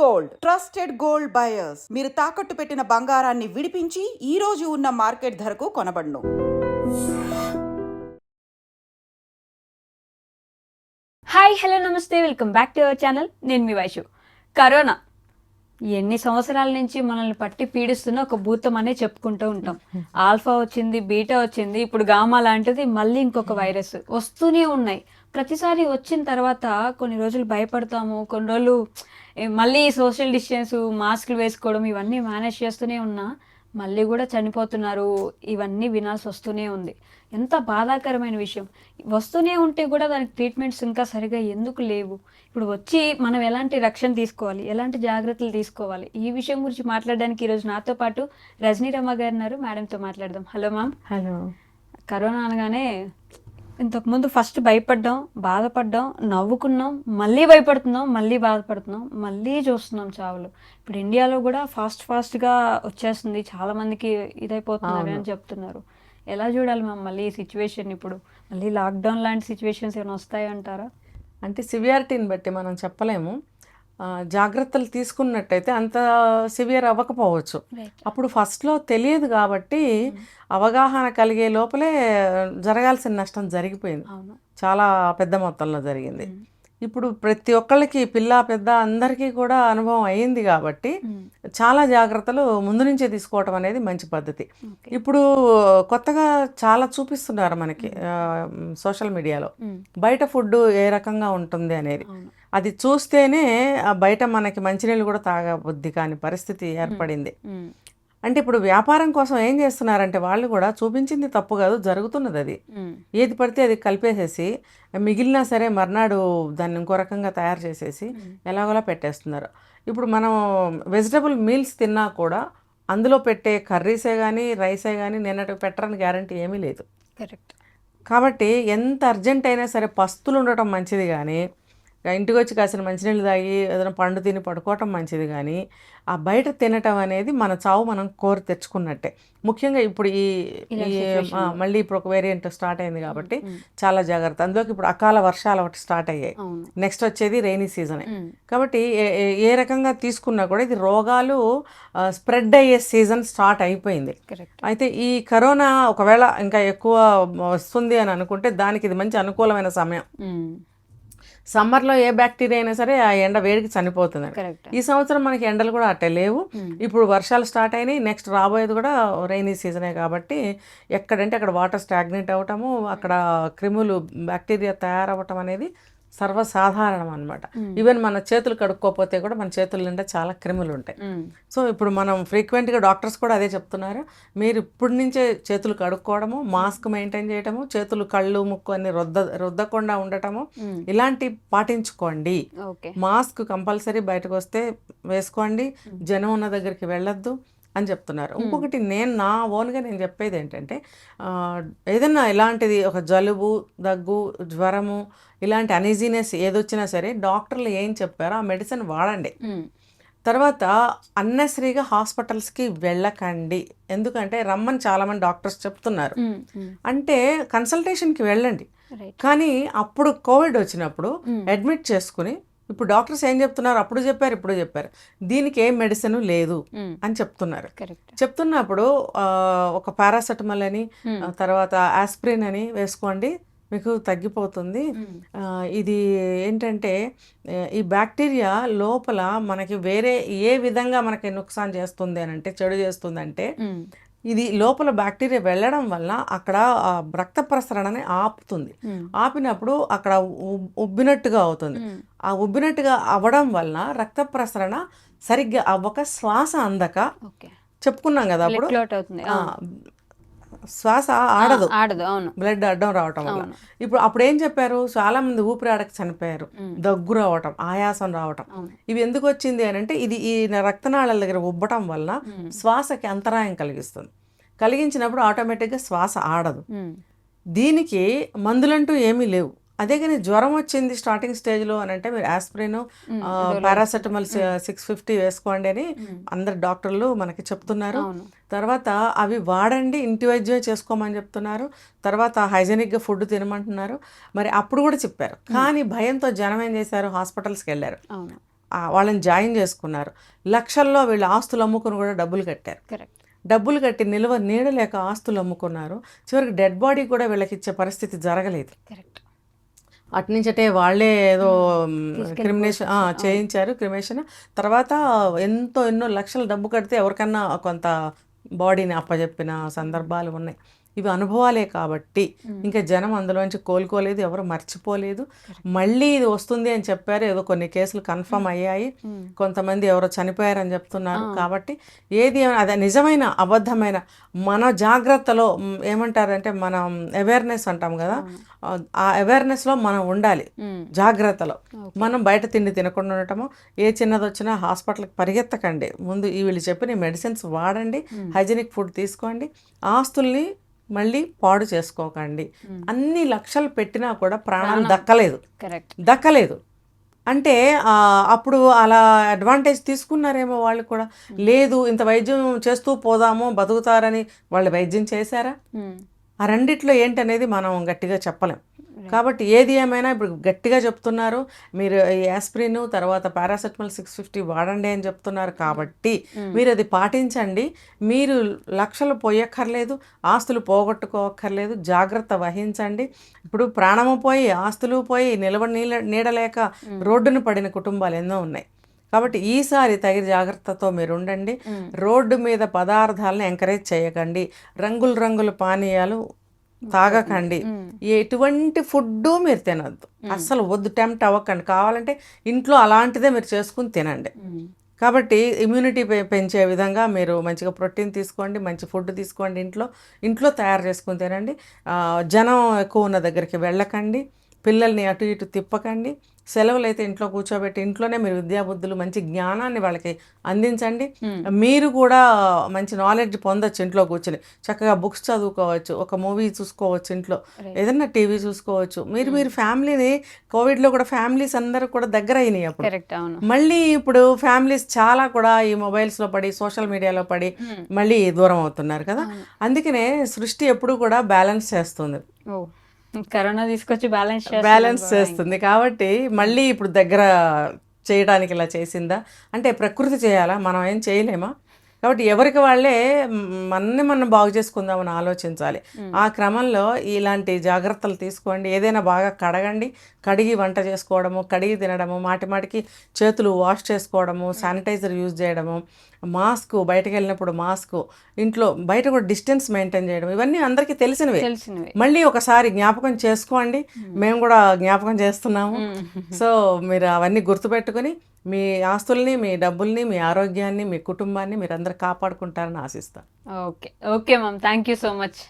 Gold trusted gold buyers. మీరు తాకట్టు పెట్టిన బంగారాన్ని విడిపించి ఈ రోజు ఉన్న మార్కెట్ ధరకు కొనబడును. హాయ్ హలో నమస్తే. Welcome back to our channel. నేను మీ వైషు. కరోనా. ఎన్ని సంవత్సరాల నుంచి మనల్ని పట్టి పీడిస్తున్న ఒక భూతం అనే చెప్పుకుంటూ ఉంటాం. ఆల్ఫా వచ్చింది బీటా వచ్చింది ఇప్పుడు గామా లాంటిది మళ్ళీ ఇంకొక వైరస్ వస్తూనే ఉన్నాయి. ప్రతిసారి వచ్చిన తర్వాత కొన్ని రోజులు భయపడతాము కొన్ని రోజులు మళ్ళీ సోషల్ డిస్టెన్స్ మాస్కులు వేసుకోవడం ఇవన్నీ మేనేజ్ చేస్తూనే ఉన్నా మళ్ళీ కూడా చనిపోతున్నారు ఇవన్నీ వినాల్సి వస్తూనే ఉంది. ఎంత బాధాకరమైన విషయం. వస్తూనే ఉంటే కూడా దానికి ట్రీట్మెంట్స్ ఇంకా సరిగా ఎందుకు లేవు? ఇప్పుడు వచ్చి మనం ఎలాంటి రక్షణ తీసుకోవాలి? ఎలాంటి జాగ్రత్తలు తీసుకోవాలి? ఈ విషయం గురించి మాట్లాడడానికి ఈరోజు నాతో పాటు రజనీ రమ్మ గారు ఉన్నారు. మేడంతో మాట్లాడదాం. Hello ma'am. హలో. కరోనా అనగానే ఇంతకుముందు ఫస్ట్ భయపడ్డాం బాధపడ్డాం నవ్వుకున్నాం మళ్ళీ భయపడుతున్నాం మళ్ళీ బాధపడుతున్నాం మళ్ళీ చూస్తున్నాం చావులు. ఇప్పుడు ఇండియాలో కూడా ఫాస్ట్ ఫాస్ట్గా వచ్చేస్తుంది చాలా మందికి ఇదైపోతున్నారు అని చెప్తున్నారు. ఎలా చూడాలి మ్యామ్ మళ్ళీ ఈ సిచ్యువేషన్ ఇప్పుడు? మళ్ళీ లాక్డౌన్ లాంటి సిచ్యువేషన్స్ ఏమైనా వస్తాయంటారా? అంటే సివియారిటీని బట్టి మనం చెప్పలేము. జాగ్రత్తలు తీసుకున్నట్టయితే అంత సివియర్ అవ్వకపోవచ్చు. అప్పుడు ఫస్ట్లో తెలియదు కాబట్టి అవగాహన కలిగే లోపలే జరగాల్సిన నష్టం జరిగిపోయింది. చాలా పెద్ద మొత్తంలో జరిగింది. ఇప్పుడు ప్రతి ఒక్కళ్ళకి పిల్ల పెద్ద అందరికీ కూడా అనుభవం అయ్యింది కాబట్టి చాలా జాగ్రత్తలు ముందు నుంచే తీసుకోవటం అనేది మంచి పద్ధతి. ఇప్పుడు కొత్తగా చాలా చూపిస్తున్నారు మనకి సోషల్ మీడియాలో. బయట ఫుడ్ ఏ రకంగా ఉంటుంది అనేది. అది చూస్తేనే ఆ బయట మనకి మంచినీళ్ళు కూడా తాగబుద్ధి కాని పరిస్థితి ఏర్పడింది. అంటే ఇప్పుడు వ్యాపారం కోసం ఏం చేస్తున్నారంటే వాళ్ళు కూడా చూపించింది తప్పు కాదు జరుగుతున్నది అది. ఏది పడితే అది కలిపేసేసి మిగిలినా సరే మర్నాడు దాన్ని ఇంకో రకంగా తయారు చేసేసి ఎలాగోలా పెట్టేస్తున్నారు. ఇప్పుడు మనం వెజిటబుల్ మీల్స్ తిన్నా కూడా అందులో పెట్టే కర్రీసే కానీ రైసే కానీ నిన్నటి పెట్టరని గ్యారంటీ ఏమీ లేదు. కరెక్ట్. కాబట్టి ఎంత అర్జెంట్ అయినా సరే పస్తులు ఉండటం మంచిది కానీ ఇంటికి వచ్చి కాసిన మంచినీళ్ళు తాగి ఏదైనా పండు తిని పడుకోవటం మంచిది కానీ ఆ బయట తినటం అనేది మన చావు మనం కోరి తెచ్చుకున్నట్టే. ముఖ్యంగా ఇప్పుడు ఈ మళ్ళీ ఇప్పుడు ఒక వేరియంట్ స్టార్ట్ అయింది కాబట్టి చాలా జాగ్రత్త. అందులోకి ఇప్పుడు అకాల వర్షాలు ఒకటి స్టార్ట్ అయ్యాయి. నెక్స్ట్ వచ్చేది రైనీ సీజనే. కాబట్టి ఏ- రకంగా తీసుకున్నా కూడా ఇది రోగాలు స్ప్రెడ్ అయ్యే సీజన్ స్టార్ట్ అయిపోయింది. అయితే ఈ కరోనా ఒకవేళ ఇంకా ఎక్కువ వస్తుంది అని అనుకుంటే దానికి ఇది మంచి అనుకూలమైన సమయం. సమ్మర్లో ఏ బ్యాక్టీరియా అయినా సరే ఆ ఎండ వేడికి చనిపోతుంది ఈ సంవత్సరం మనకి ఎండలు కూడా అట్టే లేవు. Hmm. ఇప్పుడు వర్షాలు స్టార్ట్ అయినాయి. నెక్స్ట్ రాబోయేది కూడా రైనీ సీజనే కాబట్టి ఎక్కడంటే అక్కడ వాటర్ స్టాగ్నేట్ అవ్వటము అక్కడ క్రిములు బ్యాక్టీరియా తయారవ్వటం అనేది సర్వసాధారణం అనమాట ఈవెన్ మన చేతులు కడుక్కోపోతే కూడా మన చేతుల నిండా చాలా క్రిములు ఉంటాయి. సో ఇప్పుడు మనం ఫ్రీక్వెంట్గా డాక్టర్స్ కూడా అదే చెప్తున్నారు. మీరు ఇప్పటి నుంచే చేతులు కడుక్కోవడము మాస్క్ మెయింటైన్ చేయడము చేతులు కళ్ళు ముక్కు అన్ని రుద్ద రుద్దకుండా ఉండటము. ఇలాంటి పాటించుకోండి. మాస్క్ కంపల్సరీ బయటకు వస్తే వేసుకోండి జనం ఉన్న దగ్గరికి వెళ్ళొద్దు. అని చెప్తున్నారు. ఇంకొకటి నేను నా ఓన్గా నేను చెప్పేది ఏంటంటే ఆ, ఏదన్నా ఇలాంటిది ఒక జలుబు దగ్గు జ్వరము ఇలాంటి అనీజీనెస్ ఏదొచ్చినా సరే డాక్టర్లు ఏం చెప్పారో ఆ మెడిసిన్ వాడండి. తర్వాత అన్నెసరీగా హాస్పిటల్స్కి వెళ్ళకండి. ఎందుకంటే రమ్మని చాలామంది డాక్టర్స్ చెప్తున్నారు. అంటే కన్సల్టేషన్కి వెళ్ళండి. కానీ అప్పుడు కోవిడ్ వచ్చినప్పుడు. అడ్మిట్ చేసుకుని ఇప్పుడు డాక్టర్స్ ఏం చెప్తున్నారు? అప్పుడు చెప్పారు ఇప్పుడు చెప్పారు. దీనికి ఏం మెడిసిన్ లేదు. అని చెప్తున్నారు. చెప్తున్నప్పుడు ఒక పారాసెటమాల్ అని తర్వాత ఆస్ప్రిన్ అని వేసుకోండి మీకు తగ్గిపోతుంది. ఇది ఏంటంటే ఈ బ్యాక్టీరియా లోపల మనకి వేరే ఏ విధంగా మనకి నుక్సాన్ చేస్తుంది అని అంటే చెడు చేస్తుంది అంటే ఉమ్. ఇది లోపల బ్యాక్టీరియా వెళ్ళడం వల్ల అక్కడ రక్త ప్రసరణని ఆపుతుంది. ఆపినప్పుడు అక్కడ ఉబ్- ఉబ్బినట్టుగా అవుతుంది. ఆ ఉబ్బినట్టుగా అవ్వడం వల్ల రక్త ప్రసరణ సరిగ్గా అవ్వక శ్వాస అందక చెప్పుకున్నాం కదా అప్పుడు? శ్వాస ఆడదు. ఆడదు అవును. బ్లడ్ అడ్డం రావటం వల్ల. ఇప్పుడు అప్పుడు ఏం చెప్పారు? చాలా మంది ఊపిరి ఆడక చనిపోయారు. దగ్గు రావటం ఆయాసం రావటం. ఇవి ఎందుకు వచ్చింది అని అంటే ఇది ఈ రక్తనాళాల దగ్గర ఉబ్బటం వల్ల. శ్వాసకి అంతరాయం కలిగిస్తుంది. కలిగించినప్పుడు ఆటోమేటిక్గా శ్వాస ఆడదు. దీనికి మందులంటూ ఏమీ లేవు. అదే కానీ జ్వరం వచ్చింది స్టార్టింగ్ స్టేజ్లో అని అంటే మీరు ఆస్ప్రిన్ పారాసెటమాల్ సిక్స్ ఫిఫ్టీ వేసుకోండి అని. అందరు డాక్టర్లు మనకి చెప్తున్నారు. తర్వాత అవి వాడండి ఇంటి వైద్యం చేసుకోమని చెప్తున్నారు. తర్వాత హైజెనిక్గా ఫుడ్ తినమంటున్నారు. మరి అప్పుడు కూడా చెప్పారు. కానీ భయంతో జనం ఏం చేశారు? హాస్పిటల్స్కి వెళ్ళారు. వాళ్ళని జాయిన్ చేసుకున్నారు. లక్షల్లో వీళ్ళు ఆస్తులు అమ్ముకుని కూడా డబ్బులు కట్టారు. కరెక్ట్. డబ్బులు కట్టి నిల్వ నీడలేక ఆస్తులు అమ్ముకున్నారు. చివరికి డెడ్ బాడీ కూడా వీళ్ళకి ఇచ్చే పరిస్థితి జరగలేదు. కరెక్ట్. అటు నుంచి అంటే వాళ్ళే ఏదో క్రిమినేషన్ చేయించారు క్రిమినేషన్ తర్వాత ఎంతో ఎన్నో లక్షల డబ్బు కడితే ఎవరికన్నా కొంత బాడీని అప్పచెప్పిన సందర్భాలు ఉన్నాయి. ఇవి అనుభవాలే కాబట్టి ఇంకా జనం అందులోంచి కోలుకోలేదు ఎవరు మర్చిపోలేదు. మళ్ళీ ఇది వస్తుంది అని చెప్పారు ఏదో కొన్ని కేసులు కన్ఫర్మ్ అయ్యాయి. కొంతమంది ఎవరో చనిపోయారని చెప్తున్నారు కాబట్టి ఏది ఏమైనా అదే నిజమైన అబద్ధమైన మన జాగ్రత్తలో ఏమంటారంటే మనం అవేర్నెస్ అంటాం కదా ఆ. అవేర్నెస్లో మనం ఉండాలి. జాగ్రత్తలో. మనం బయట తిండి తినకుండా ఉండటము ఏ చిన్నది వచ్చినా హాస్పిటల్కి పరిగెత్తకండి. ముందు వీళ్ళు చెప్పిన మెడిసిన్స్ వాడండి హైజీనిక్ ఫుడ్ తీసుకోండి. ఆస్తుల్ని మళ్ళీ పాడు చేసుకోకండి. అన్ని లక్షలు పెట్టినా కూడా ప్రాణాలు దక్కలేదు. దక్కలేదు. అంటే అప్పుడు అలా అడ్వాంటేజ్ తీసుకున్నారేమో వాళ్ళు కూడా. లేదు ఇంత వైద్యం చేస్తూ పోదాము బతుకుతారని వాళ్ళు వైద్యం చేశారా? ఆ రెండిట్లో ఏంటనేది మనం గట్టిగా చెప్పలేం. కాబట్టి ఏది ఏమైనా ఇప్పుడు గట్టిగా చెప్తున్నారు మీరు ఈ యాస్ప్రిన్ తర్వాత పారాసెటమాల్ సిక్స్ ఫిఫ్టీ వాడండి అని చెప్తున్నారు కాబట్టి మీరు అది పాటించండి. మీరు లక్షలు పోయక్కర్లేదు ఆస్తులు పోగొట్టుకోక్కర్లేదు జాగ్రత్త వహించండి. ఇప్పుడు ప్రాణము పోయి ఆస్తులు పోయి నిలవ నీళ్ళ నీడలేక రోడ్డును పడిన కుటుంబాలు ఎన్నో ఉన్నాయి. కాబట్టి ఈసారి తగిన జాగ్రత్తతో మీరు ఉండండి రోడ్డు మీద పదార్థాలను ఎంకరేజ్ చేయకండి. రంగుల రంగుల పానీయాలు తాగకండి. ఎటువంటి ఫుడ్ మీరు తినద్దు. అస్సలు వద్దు టెంప్ట్ అవ్వకండి. కావాలంటే ఇంట్లో అలాంటిదే మీరు చేసుకుని తినండి. కాబట్టి ఇమ్యూనిటీ పెంచే విధంగా మీరు మంచిగా ప్రోటీన్ తీసుకోండి మంచి ఫుడ్ తీసుకోండి ఇంట్లో. ఇంట్లో తయారు చేసుకుని తినండి. జనం ఎక్కువ ఉన్న దగ్గరికి వెళ్ళకండి. పిల్లల్ని అటు ఇటు తిప్పకండి. సెలవులు అయితే ఇంట్లో కూర్చోబెట్టి ఇంట్లోనే మీరు విద్యాబుద్ధులు మంచి జ్ఞానాన్ని వాళ్ళకి అందించండి. మీరు కూడా మంచి నాలెడ్జ్ పొందొచ్చు ఇంట్లో కూర్చొని. చక్కగా బుక్స్ చదువుకోవచ్చు ఒక మూవీ చూసుకోవచ్చు ఇంట్లో. ఏదైనా టీవీ చూసుకోవచ్చు. మీరు మీరు ఫ్యామిలీని కోవిడ్లో కూడా ఫ్యామిలీస్ అందరూ కూడా దగ్గర అయినాయి అప్పుడు మళ్ళీ ఇప్పుడు ఫ్యామిలీస్ చాలా కూడా ఈ మొబైల్స్లో పడి సోషల్ మీడియాలో పడి మళ్ళీ దూరం అవుతున్నారు కదా. అందుకనే సృష్టి ఎప్పుడు కూడా బ్యాలెన్స్ చేస్తుంది. కరోనా తీసుకొచ్చి బ్యాలెన్స్ బ్యాలెన్స్ చేస్తుంది. కాబట్టి మళ్ళీ ఇప్పుడు దగ్గర చేయడానికి ఇలా చేసిందా? అంటే ప్రకృతి చేయాలా? మనం ఏం చేయలేమా? కాబట్టి ఎవరికి వాళ్ళే మనని మనం బాగు చేసుకుందామని ఆలోచించాలి. ఆ క్రమంలో ఇలాంటి జాగ్రత్తలు తీసుకోండి. ఏదైనా బాగా కడగండి. కడిగి వంట చేసుకోవడము కడిగి తినడము మాటి మాటికి చేతులు వాష్ చేసుకోవడము శానిటైజర్ యూజ్ చేయడము మాస్క్ బయటకు వెళ్ళినప్పుడు మాస్క్ ఇంట్లో బయట కూడా డిస్టెన్స్ మెయింటైన్ చేయడం ఇవన్నీ అందరికీ తెలిసినవి. మళ్ళీ ఒకసారి జ్ఞాపకం చేసుకోండి. మేము కూడా జ్ఞాపకం చేస్తున్నాము. సో మీరు అవన్నీ గుర్తుపెట్టుకొని మీ ఆస్తుల్ని మీ డబ్బుల్ని మీ ఆరోగ్యాన్ని మీ కుటుంబాన్ని మీరందరూ కాపాడుకుంటారని ఆశిస్తాను okay. Okay ma'am. Thank you so much.